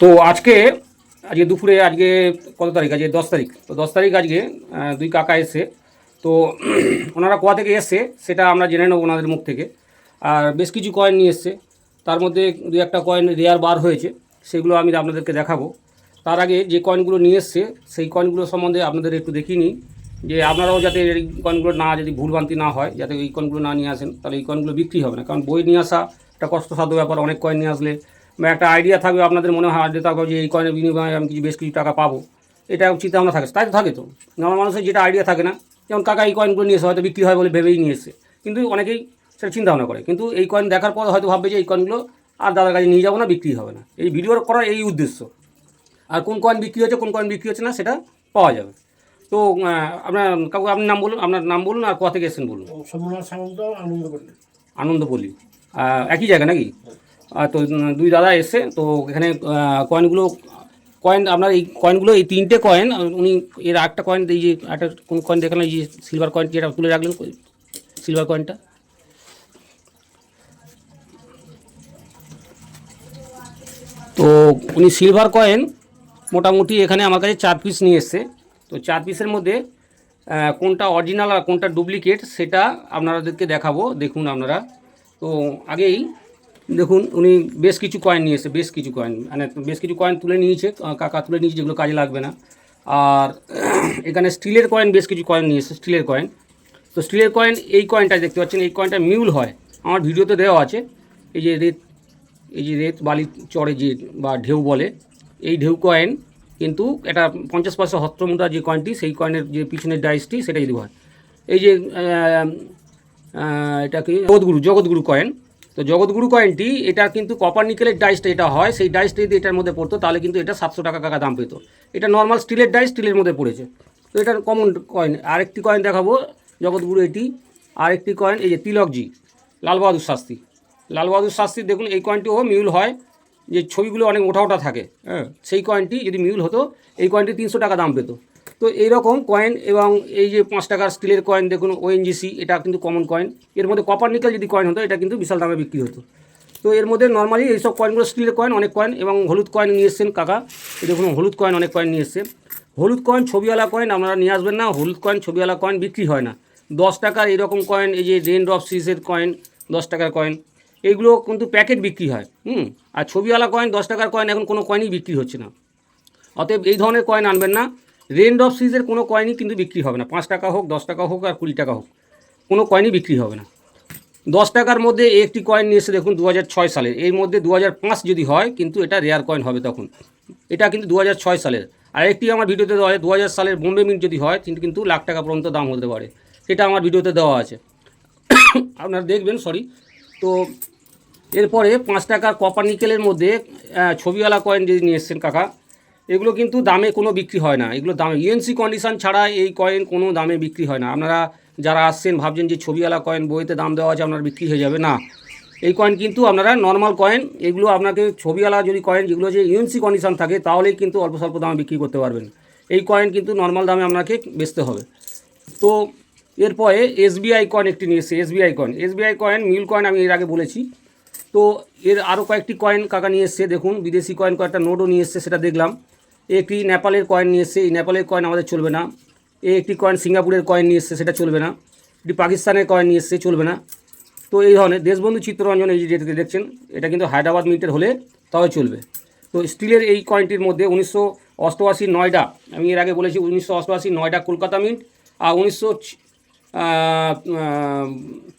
তো আজকে আজকে দুপুরে, আজকে কত তারিখ? আজকে দশ তারিখ। তো দশ তারিখ আজকে দুই কাকা এসে তো ওনারা কোয়া থেকে এসছে, সেটা আমরা জেনে নেব ওনাদের মুখ থেকে। আর বেশ কিছু কয়েন নিয়ে এসছে। তার মধ্যে দু একটা কয়েন রেয়ার বার হয়েছে, সেগুলো আমি আপনাদেরকে দেখাবো। তার আগে যে কয়েনগুলো নিয়ে এসছে, সেই কয়েনগুলো সম্বন্ধে আপনাদের একটু দেখিয়ে নিই। যে আপনারাও যাতে এই কয়েনগুলো না, যদি ভুলভ্রান্তি না হয়, যাতে এই কয়েনগুলো না নিয়ে আসেন, তাহলে এই কয়েনগুলো বিক্রি হবে না। কারণ বই নিয়ে আসা একটা কষ্টসাধ্য ব্যাপার, অনেক কয়েন নিয়ে আসলে। বা একটা আইডিয়া থাকবে, আপনাদের মনে হয় আইডিয়া থাকবে যে এই কয়েনের বিনিময়ে আমি কিছু বেশ কিছু টাকা পাবো। এটা চিন্তা ভাবনা থাকে, তাই তো থাকে তো। নর্মাল মানুষের যেটা আইডিয়া থাকে না, যেমন কাকা এই কয়েনগুলো নিয়ে এসে হয়তো বিক্রি হয় বলে ভেবেই নিয়ে এসে কিন্তু অনেকেই সেটা চিন্তা ভাবনা করে। কিন্তু এই কয়েন দেখার পর হয়তো ভাববে যে এই কয়েনগুলো আর দাদার কাছে নিয়ে যাব না, বিক্রি হবে না। এই ভিডিও করার এই উদ্দেশ্য। আর কোন কয়েন বিক্রি হচ্ছে কোন কয়েন বিক্রি হচ্ছে না, সেটা পাওয়া যাবে। তো আপনার কাউকে আপনি নাম বলুন আপনার নাম বলুন আর কোথা থেকে এসেছেন বলুন? সোমনাথ সামন্ত আনন্দ আহ, একই জায়গা নাকি? তো দুই দাদা এসে তো এখানে কয়েনগুলো কয়েন আপনার এই কয়েনগুলো এই তিনটে কয়েন উনি এর একটা কয়েন এই যে একটা কোন কয়েন দেখালেন এই যে সিলভার কয়েন যেটা তুলে রাখলেন সিলভার কয়েনটা তো উনি সিলভার কয়েন মোটামুটি এখানে আমার কাছে চার পিস নিয়ে এসছে। তো চার পিসের মধ্যে কোনটা অরিজিনাল আর কোনটা ডুপ্লিকেট সেটা আপনাদেরকে দেখাবো, দেখুন আপনারা। তো আগেই দেখুন, উনি বেশ কিছু কয়েন নিয়ে এসে বেশ কিছু কয়েন মানে বেশ কিছু কয়েন তুলে নিয়েছে কাকা তুলে নিয়েছে, যেগুলো কাজে লাগবে না। আর এখানে স্টিলের কয়েন বেশ কিছু কয়েন নিয়ে এসে স্টিলের কয়েন তো স্টিলের কয়েন এই কয়েনটা দেখতে পাচ্ছেন, এই কয়েনটা মিউল হয়। আমার ভিডিওতে দেওয়া আছে, এই যে রেত, এই যে রেত বালি চড়ে যে, বা ঢেউ বলে, এই ঢেউ কয়েন কিন্তু এটা পঞ্চাশ পয়সা হস্ত্রমুদ্রা যে কয়েনটি সেই কয়েনের যে পিছনের ডাইসটি সেটা যদি হয়। এই যে এটা কি? জগৎগুরু জগৎগুরু কয়েন তো জগৎগুরু কয়েনটি এটা কিন্তু কপার নিকেলের ডাইসটা এটা হয়। সেই ডাইসটা যদি এটার মধ্যে পড়তো, তাহলে কিন্তু এটা সাতশো টাকা কাকা দাম পেত। এটা নর্মাল স্টিলের ডাইস স্টিলের মধ্যে পড়েছে। তো এটা কমন কয়েন আরেকটি কয়েন দেখাবো, জগৎগুরু এটি। আরেকটি কয়েন এই যে তিলকজি লাল বাহাদুর শাস্ত্রী। লাল বাহাদুর দেখুন, এই কয়েনটিও মিউল হয়। যে ছবিগুলো অনেক ওঠা ওঠা থাকে হ্যাঁ সেই কয়েনটি যদি মিউল হতো, এই কয়েনটি তিনশো টাকা দাম পেতো। তো এইরকম কয়েন এবং এই যে পাঁচ টাকার স্টিলের কয়েন দেখুন ওএনজিসি এটা কিন্তু কমন কয়েন এর মধ্যে কপার নিকেল যদি কয়েন হতো, এটা কিন্তু বিশাল দামে বিক্রি হতো। তো এর মধ্যে নর্মালি এইসব কয়েনগুলো স্টিলের কয়েন অনেক কয়েন এবং হলুদ কয়েন নিয়ে এসছেন কাকা। দেখুন, হলুদ কয়েন অনেক কয়েন নিয়ে এসছে হলুদ কয়েন ছবিওয়ালা কয়েন আপনারা নিয়ে আসবেন না। হলুদ কয়েন ছবিওয়ালা কয়েন বিক্রি হয় না। দশ টাকার এরকম কয়েন এই যে রেন ড্রপ সিরিজের কয়েন দশ টাকার কয়েন এইগুলো কিন্তু প্যাকেট বিক্রি হয়, হুম? আর ছবিওয়ালা কয়েন দশ টাকার কয়েন এখন কোনো কয়েনই বিক্রি হচ্ছে না। অতএব এই ধরনের কয়েন আনবেন না। রেন্ড অফ সিরিজের কোনো কয়েনই কিন্তু বিক্রি হবে না। পাঁচ টাকা হোক, দশ টাকা হোক, আর কুড়ি টাকা হোক, কোনো কয়েনই বিক্রি হবে না। দশ টাকার মধ্যে একটি কয়েন নিয়ে এসে দেখুন দু ছয় সালের। এর মধ্যে দু পাঁচ যদি হয়, কিন্তু এটা রেয়ার কয়েন হবে তখন। এটা কিন্তু দু ছয় সালের। আর একটি আমার ভিডিওতে দেওয়া হয় দু হাজার সালের বোম্বে মিন্ট যদি হয়, কিন্তু কিন্তু লাখ টাকা পর্যন্ত দাম হতে পারে। সেটা আমার ভিডিওতে দেওয়া আছে। আপনারা দেখবেন সরি তো এরপরে পাঁচ টাকার কপার নিকেলের মধ্যে ছবিওয়ালা কয়েন যদি নিয়ে এসছেন কাকা, এগুলো কিন্তু দামে কোনো বিক্রি হয় না। এগুলো দামে ইউএনসি কন্ডিশন ছাড়া এই কয়েন কোনো দামে বিক্রি হয় না। আপনারা যারা আসছেন, ভাবছেন যে ছবিওয়ালা কয়েন বইতে দাম দেওয়া আছে, আপনার বিক্রি হয়ে যাবে না। এই কয়েন কিন্তু আপনারা নর্মাল কয়েন এগুলো আপনাকে ছবিওয়ালা যদি কয়েন যেগুলো যে ইউএনসি কন্ডিশন থাকে, তাহলেই কিন্তু অল্প স্বল্প দামে বিক্রি করতে পারবেন। এই কয়েন কিন্তু নর্মাল দামে আপনাকে বেচতে হবে। তো এরপরে এসবিআই কয়েন একটি নিয়ে এসছে এসবিআই কয়েন এসবিআই কয়েন মিল কয়েন আমি এর আগে বলেছি। তো এর আরও কয়েকটি কয়েন কাকা নিয়ে এসছে, দেখুন, বিদেশি কয়েন কয়েকটা নোটও নিয়ে এসছে, সেটা দেখলাম। একটি নেপালের কয়েন নিয়ে এসছে, এই নেপালের কয়েন আমাদের চলবে না। এ একটি কয়েন সিঙ্গাপুরের কয়েন নিয়ে এসছে, সেটা চলবে না। এটি পাকিস্তানের কয়েন নিয়ে এসছে, চলবে না। তো এই ধরনের দেশবন্ধু চিত্ররঞ্জন এই যে দেখছেন, এটা কিন্তু হায়দ্রাবাদ মিন্টের হলে তাও চলবে। তো স্টিলের এই কয়েনটির মধ্যে উনিশশো অষ্টআশি নয়ডা, আমি এর আগে বলেছি উনিশশো অষ্টআশি নয়ডা কলকাতা মিন্ট, আর উনিশশো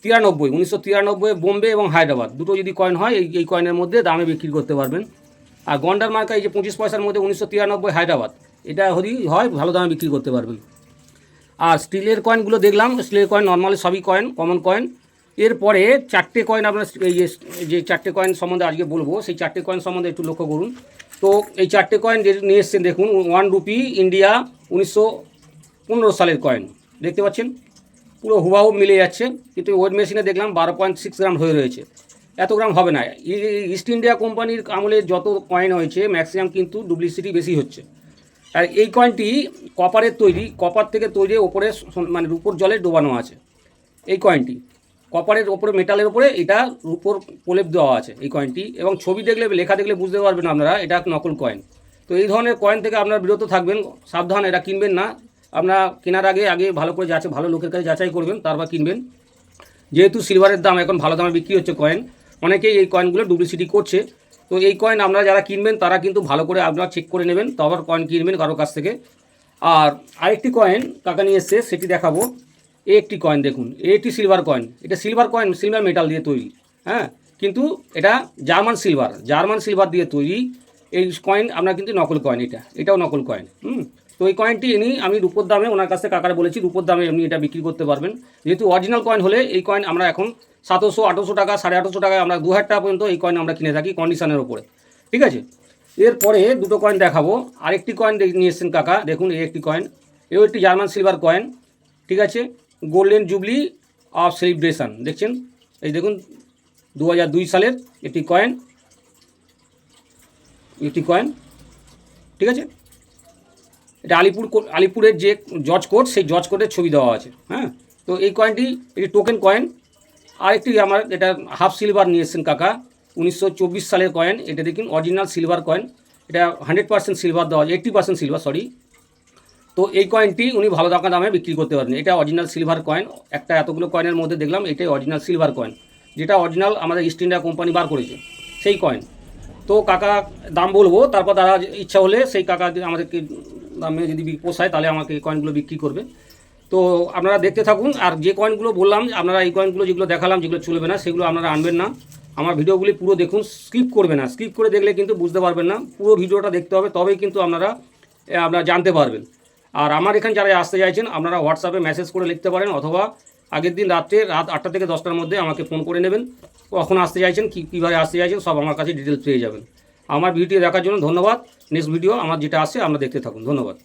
তিরানব্বই, উনিশশো তিরানব্বই, বোম্বে এবং হায়দ্রাবাদ। দুটো যদি কয়েন হয়, এই এই কয়েনের মধ্যে দামে বিক্রি করতে পারবেন। আর গন্ডার মার্কা, এই যে পঁচিশ পয়সার মধ্যে উনিশশো তিরানব্বই, হায়দ্রাবাদ, এটা যদি হয়, ভালো দামে বিক্রি করতে পারবেন। আর স্টিলের কয়েনগুলো দেখলাম, স্টিলের কয়েন নর্মালি সবই কয়েন কমন কয়েন এরপরে চারটে কয়েন আপনার, এই যে চারটে কয়েন সম্বন্ধে আজকে বলব, সেই চারটে কয়েন সম্বন্ধে একটু লক্ষ্য করুন। তো এই চারটে কয়েন যে নিয়ে এসছেন, দেখুন ওয়ান রুপি ইন্ডিয়া উনিশশো পনেরো সালের কয়েন দেখতে পাচ্ছেন? পুরো হুবাহু মিলে যাচ্ছে। কিন্তু ওয়েট মেশিনে দেখলাম বারো পয়েন্ট সিক্স গ্রাম হয়ে রয়েছে। এত গ্রাম হবে না। ইস্ট ইন্ডিয়া কোম্পানির আমলে যত কয়েন হয়েছে ম্যাক্সিমাম কিন্তু ডুপ্লিসিটি বেশি হচ্ছে। আর এই কয়েনটি কপারের তৈরি। কপার থেকে তৈরি ওপরে মানে রূপোর জলে ডোবানো আছে। এই কয়েনটি কপারের ওপরে মেটালের ওপরে এটা রূপোর প্রলেপ দেওয়া আছে এই কয়েনটি এবং ছবি দেখলে, লেখা দেখলে বুঝতে পারবেন আপনারা, এটা নকল কয়েন তো এই ধরনের কয়েন থেকে আপনারা বিরত থাকবেন। সাবধান, এটা কিনবেন না। আপনারা কেনার আগে আগে ভালো করে যাচাই, ভালো লোকের কাছে যাচাই করবেন, তারপর কিনবেন। যেহেতু সিলভারের দাম এখন ভালো দামে বিক্রি হচ্ছে কয়েন অনেকেই এই কয়েনগুলো ডুপ্লিসিটি করছে। তো এই কয়েন আপনারা যারা কিনবেন, তারা কিন্তু ভালো করে আপনারা চেক করে নেবেন, তারপর কয়েন কিনবেন কারও কাছ থেকে। আর আরেকটি কয়েন কাকা নিয়ে এসছে, সেটি দেখাবো। এ একটি কয়েন দেখুন, এ একটি সিলভার কয়েন এটা সিলভার কয়েন সিলভার মেটাল দিয়ে তৈরি হ্যাঁ? কিন্তু এটা জার্মান সিলভার জার্মান সিলভার দিয়ে তৈরি। এই কয়েন আপনার কিন্তু নকল কয়েন এটা, এটাও নকল কয়েন হুম? তো এই কয়েনটি এনে আমি রূপোর দামে ওনার কাছে কাকারে বলেছি, রূপোর দামে এমনি এটা বিক্রি করতে পারবেন। যেহেতু অরিজিনাল কয়েন হলে এই কয়েন আমরা এখন সাতশো আঠারোশো টাকা, সাড়ে আঠারোশো টাকায় আমরা দু হাজার টাকা পর্যন্ত এই কয়েন আমরা কিনে থাকি কন্ডিশনের ওপরে ঠিক আছে? এরপরে দুটো কয়েন দেখাবো। আরেকটি কয়েন নিয়ে এসেছেন কাকা। দেখুন, এই একটি কয়েন এও একটি জার্মান সিলভার কয়েন ঠিক আছে? গোল্ডেন জুবলি অফ সেলিব্রেশন দেখছেন? এই দেখুন দু সালের একটি কয়েন একটি কয়েন ঠিক আছে? এটা আলিপুর আলিপুরের যে জজ কোর্ট সেই জজ কোর্টের ছবি দেওয়া আছে হ্যাঁ? তো এই কয়েনটি এটি টোকেন কয়েন আরেকটি আমার এটা হাফ সিলভার নিয়ে এসেছেন কাকা, উনিশশো চব্বিশ সালের কয়েন এটা দেখুন অরিজিনাল সিলভার কয়েন এটা হান্ড্রেড পার্সেন্ট সিলভার দেওয়া এইট্টি পার্সেন্ট সিলভার সরি তো এই কয়েনটি উনি ভালো টাকা দামে বিক্রি করতে পারেন। এটা অরিজিনাল সিলভার কয়েন একটা এতগুলো কয়েনের মধ্যে দেখলাম, এটাই অরিজিনাল সিলভার কয়েন যেটা অরিজিনাল আমাদের ইস্ট ইন্ডিয়া কোম্পানি বার করেছে, সেই কয়েন তো কাকা দাম বলব, তারপর তারা ইচ্ছা হলে সেই কাকা আমাদেরকে দামে যদি পোষায়, তাহলে আমাকে এই কয়েনগুলো বিক্রি করবে। তো আপনারা দেখতে থাকুন, আর যে কয়েনগুলো বললাম, আপনারা এই কয়েনগুলো যেগুলো দেখালাম, যেগুলো চলবে না, সেগুলো আপনারা আনবেন না। আমার ভিডিওগুলি পুরো দেখুন স্কিপ করবে না। স্কিপ করে দেখলে কিন্তু বুঝতে পারবেন না, পুরো ভিডিওটা দেখতে হবে, তবেই কিন্তু আপনারা আপনারা জানতে পারবেন। আর আমার এখানে যারা আসতে চাইছেন, আপনারা হোয়াটসঅ্যাপে মেসেজ করে লিখতে পারেন, অথবা আগের দিন রাত্রে রাত আটটা থেকে দশটার মধ্যে আমাকে ফোন করে নেবেন। কখন আসতে চাইছেন, কী, কীভাবে আসতে চাইছেন, সব আমার কাছে ডিটেলস পেয়ে যাবেন। আমার ভিডিও দেখার জন্য ধন্যবাদ। নেক্সট ভিডিও আমার যেটা আসে আমরা দেখতে থাকুন। ধন্যবাদ।